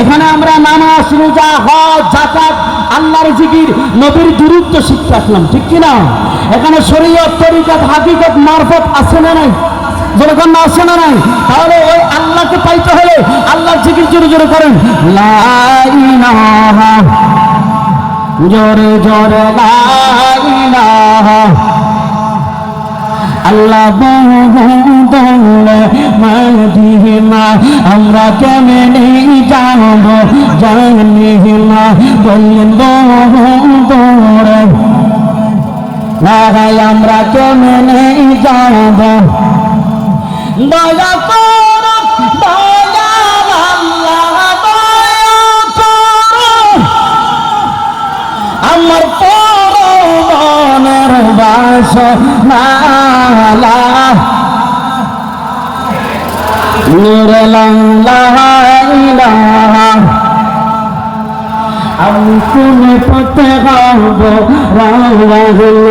এখানে আমরা নামাজ, রোজা, হজ জাকাত আল্লাহর জিকির, নবীর দূরত্ব শিখতে আসলাম, ঠিক কি না এখানে শরীয়ত, তরিকত, হাকিকত, মারফত আছে না নাই? তাহলে ওই আল্লাহকে পাইতে হলে আল্লাহর জিকির জোরে জোরে করেন। জোরে জোরে আল্লাহ মদিনা আমরা কেমনে যাব জানি না বললেন আমরা কেমনে যাব দয়া বাস নালা আমি কোনে পথে গাব রাওয়াহল,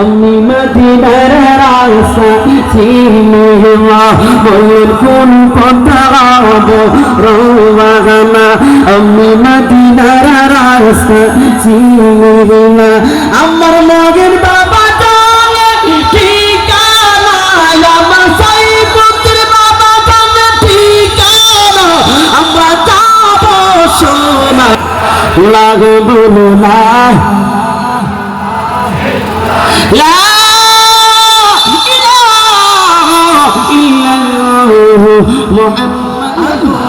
আমি মদিনার রাস্তা চিনিমা বলেন কোন পথে গাব রাওয়াহল, আমি মদিনার চিনিমা আমার মগের বাবা না লা ইলাহা ইল্লাল্লাহ মুহাম্মাদুর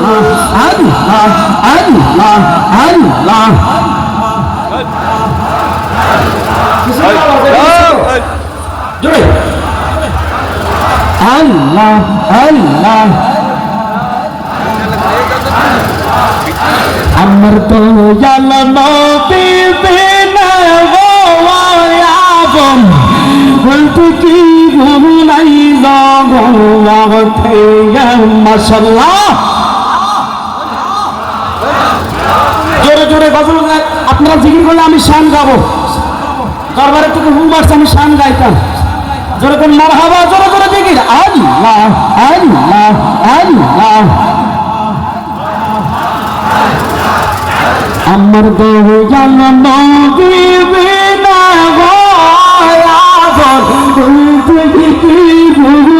আল্লাহ আল্লাহ আল্লাহ আল্লাহ আল্লাহ আমার তো জাল নবী গায়। আপনারা জিকির করলে আমি শান গাবো দরবারের থেকে হুম মারছে আমি শান গাইতাম জোরে কোন মার হাবা জোরে জোরে আল্লাহ আমার দেহ জান নদীবে না কি গুরু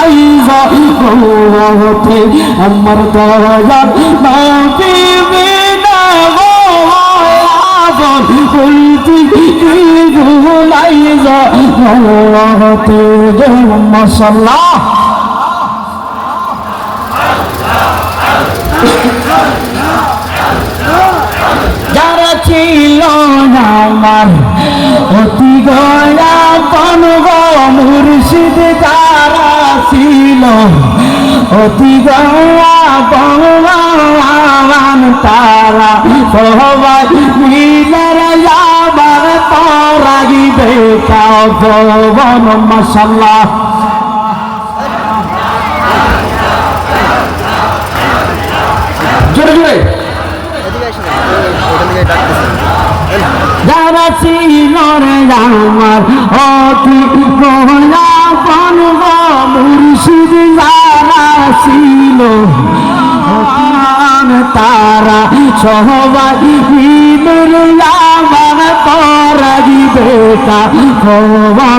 নাই জগতে আমার দয়া যারা ছিল আমার, অতি গয়া গো, মুর্শিদ যারা ছিল, অতি গয়া ভগবান তারা সবাই মিলার ভবন মশাল্লাহ জোরে জোরে। যারা ছিল রে আমার অতি বন মুর্শিদ, যারা ছিল তারা সবাই মিলে আমার পরাগি বেটা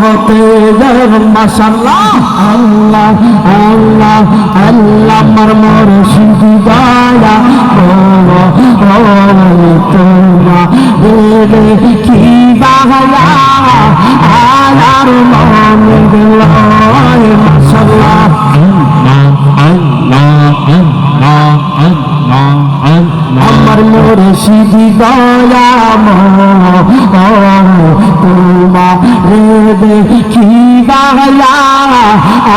হতে মাসাল্লাহ আল্লাহ আল্লাহ আল্লাহ আমার মর সিদ্ধি দায়া তোমা কি বাহায়া? আলার মনে গেল মাসাল্লাহ Allah, Allah, Allah. আমার মুর্শিদি দয়াম তোমার দেখি বাংলা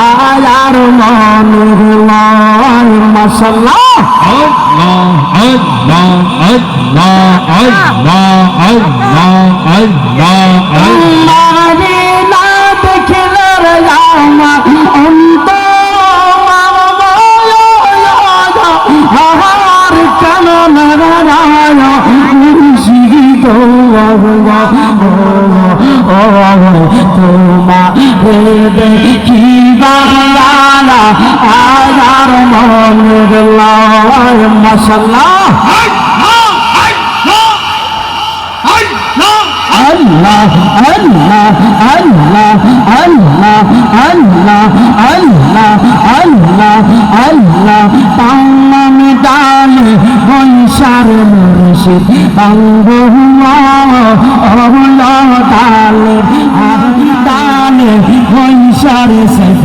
আয়ার মন মশলা Allah, Allah, Allah, Allah, Allah, Allah, Allah. লয় মশাল্লাহ আল্লাহ আল্লাহ আল্লাহ আল্লাহ আল্লাহ আল্লাহ পাঙ্গামি ডালে বৈশার মুর্শিদ পাঙ্গুয়া ডালে ডালে বৈশার সেফতি পাঙ্গুয়া ডালে আল্লাহ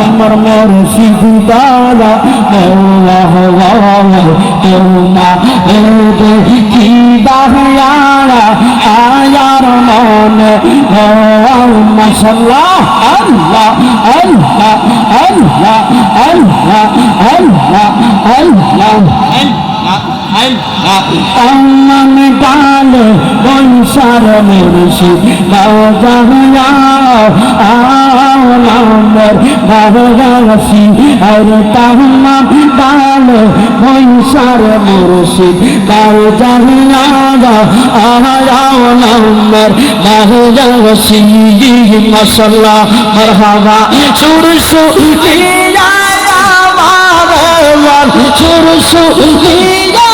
আমার মুর্শিদ দাদা আল্লাহ তোমা এদে কি দাহিয়ারা আয়ার মনে মাশাল্লাহ, আল্লাহ আল্লাহ আল্লাহ আল্লাহ আল্লাহ আল্লাহ। অমন ডালো বংশার মুর্শি বাবা বাবার বাবাসি আর তাহমাম ডালো বংশার মুর্শি বাবা জাহিয়াদা আহারাও নম্বর বাবাসি মশলা মরহাবা। সুর সুর দিয়া বাবা সুর সুর দিয়া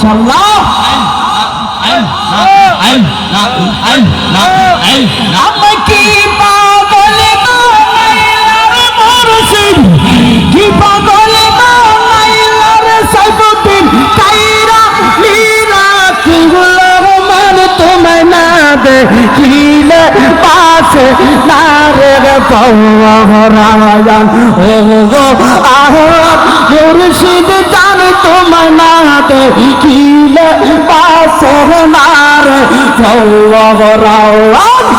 মাশাআল্লাহ। আমি কি পাগল মরসিদ কি পাগল মাইলার সাইবুদ্দিন কাইরা লীলা কি রহমান তোমায় না দেখিলে পাশে না রে পাওয়া রাজান। ও গো আহ মুর্শিদ তোমার না দেখিলে পাশের নার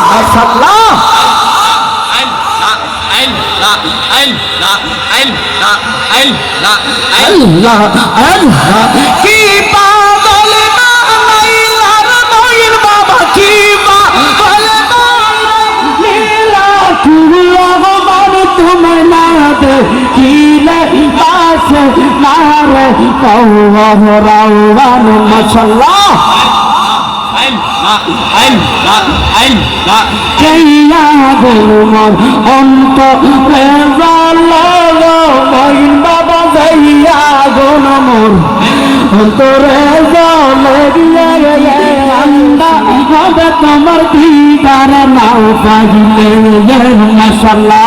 মাশাআল্লাহ আল্লাহ আল্লাহ আল্লাহ মাসাল্লাহ কেয়া গোলমাল অন্ত বাবা যাইয়া গোলমর অন্তরে তোমার দিদার নাও পাইলে মশাল্লাহ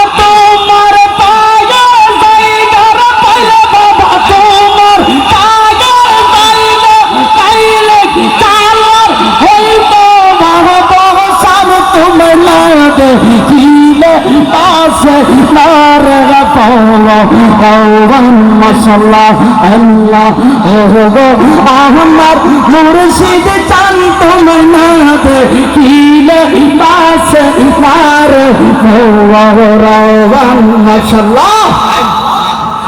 নার পাওলো আওয়ান মাশাল্লাহ আল্লাহ ওগো আমার মুর্শিদ চান তুমি না দেখিলে আল্লাহ